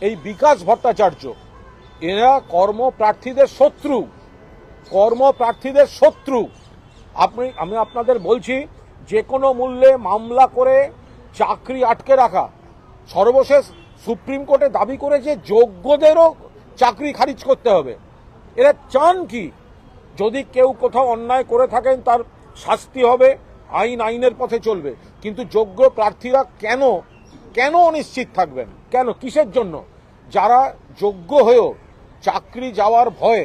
এই বিকাশ ভট্টাচার্য। এরা কর্মপ্রার্থীদের শত্রু। কর্মপ্রার্থীদের শত্রু। আপনি, আমি আপনাদের বলছি, যে কোনো মূল্যে মামলা করে চাকরি আটকে রাখা। সর্বশেষ সুপ্রিম কোর্টে দাবি করে যে যোগ্যদেরও চাকরি খারিজ করতে হবে। এরা চান কি? যদি কেউ কোথাও অন্যায় করে থাকেন, তার শাস্তি হবে, আইন আইনের পথে চলবে। কিন্তু যোগ্য প্রার্থীরা কেন কেন অনিশ্চিত থাকবেন? কেন? কিসের জন্য? যারা যোগ্য হয়েও চাকরি যাওয়ার ভয়ে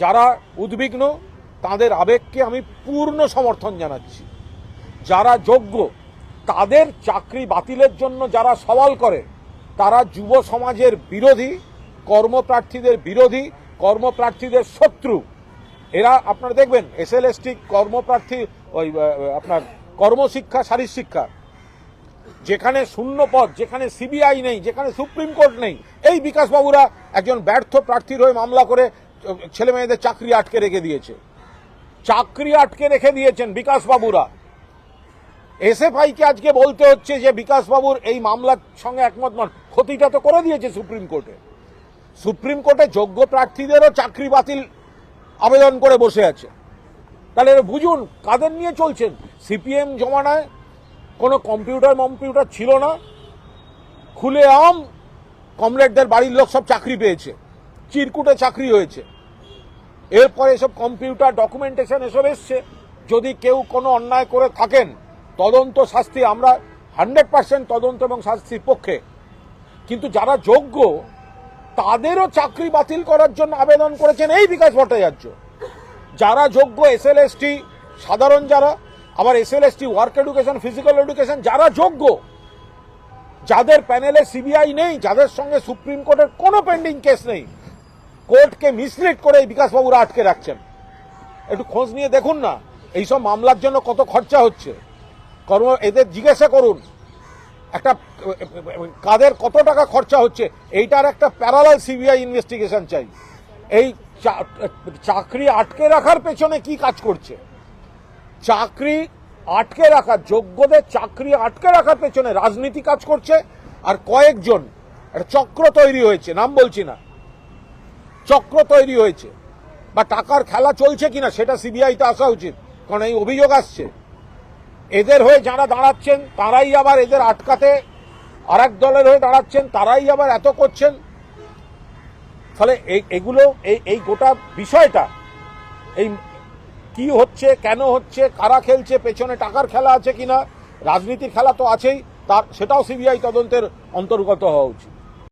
যারা উদ্বিগ্ন, তাদের আবেগকে আমি পূর্ণ সমর্থন জানাচ্ছি। যারা যোগ্য, তাদের চাকরি বাতিলের জন্য যারা সওয়াল করে, তারা যুব সমাজের বিরোধী, কর্মপ্রার্থীদের বিরোধী, কর্মপ্রার্থীদের শত্রু। এরা, আপনারা দেখবেন এসএলএসটি কর্মপ্রার্থী, ওই আপনার কর্মশিক্ষা শারীর শিক্ষা যেখানে শূন্য পদ, যেখানে সিবিআই নেই, যেখানে সুপ্রিম কোর্ট নেই, এই বিকাশবাবুরা একজন ব্যর্থ প্রার্থীর হয়ে মামলা করে ছেলে মেয়েদের চাকরি আটকে রেখে দিয়েছে। চাকরি আটকে রেখে দিয়েছেন বিকাশবাবুরা। এসএফআইকে আজকে বলতে হচ্ছে যে বিকাশবাবুর এই মামলার সঙ্গে একমত নন। ক্ষতিটা তো করে দিয়েছে সুপ্রিম কোর্টে। সুপ্রিম কোর্টে যোগ্য প্রার্থীদেরও চাকরি বাতিল আবেদন করে বসে আছে। তাহলে বুঝুন, কাদের নিয়ে চলছেন? সিপিএম জমানায় কোনো কম্পিউটার মম্পিউটার ছিল না। খুলে আম, কমরেডদের বাড়ির লোক সব চাকরি পেয়েছে। চিরকুটে চাকরি হয়েছে। এরপরে এসব কম্পিউটার ডকুমেন্টেশন এসব এসছে। যদি কেউ কোনো অন্যায় করে থাকেন, তদন্ত শাস্তি আমরা হান্ড্রেড পার্সেন্ট তদন্ত এবং শাস্তির পক্ষে। কিন্তু যারা যোগ্য, তাদেরও চাকরি বাতিল করার জন্য আবেদন করেছেন এই বিকাশ ভট্টাচার্য। যারা যোগ্য, এসএলএসটি, সাধারণ যারা আবার SLST work education physical education যারা যোগ্য, যাদের প্যানেলে সিবিআই নেই, যাদের সঙ্গে সুপ্রিম কোর্টের কোনো পেন্ডিং কেস নেই কোর্টকে মিসলিড করে এই বিকাশবাবুরা আটকে রাখছেন। একটু খোঁজ নিয়ে দেখুন না, এইসব মামলার জন্য কত খরচা হচ্ছে। কর্ম, এদের জিজ্ঞাসা করুন, একটা, কাদের কত টাকা খরচা হচ্ছে, এইটার একটা প্যারালাল সিবিআই ইনভেস্টিগেশন চাই। এই চাকরি আটকে রাখার পেছনে কি কাজ করছে? চাকরি আটকে রাখা যোগ্যদের চাকরি আটকে রাখার পেছনে রাজনীতি কাজ করছে, আর কয়েকজন, একটা চক্র তৈরি হয়েছে, নাম বলছি না, চক্র তৈরি হয়েছে, বা টাকার খেলা চলছে কিনা সেটা সিবিআইতে আসা উচিত, কারণ এই অভিযোগ আসছে। এদের হয়ে যারা দাঁড়াচ্ছেন, তারাই আবার এদের আটকাতে আর দলের হয়ে দাঁড়াচ্ছেন, তারাই আবার এত করছেন। ফলে এগুলো, এই এই গোটা বিষয়টা, এই কি হচ্ছে, কেন হচ্ছে, কারা খেলছে, পেছনে টাকার খেলা আছে কিনা, রাজনীতির খেলা তো আছেই তার সেটাও সিবিআই তদন্তের অন্তর্গত হওয়া উচিত।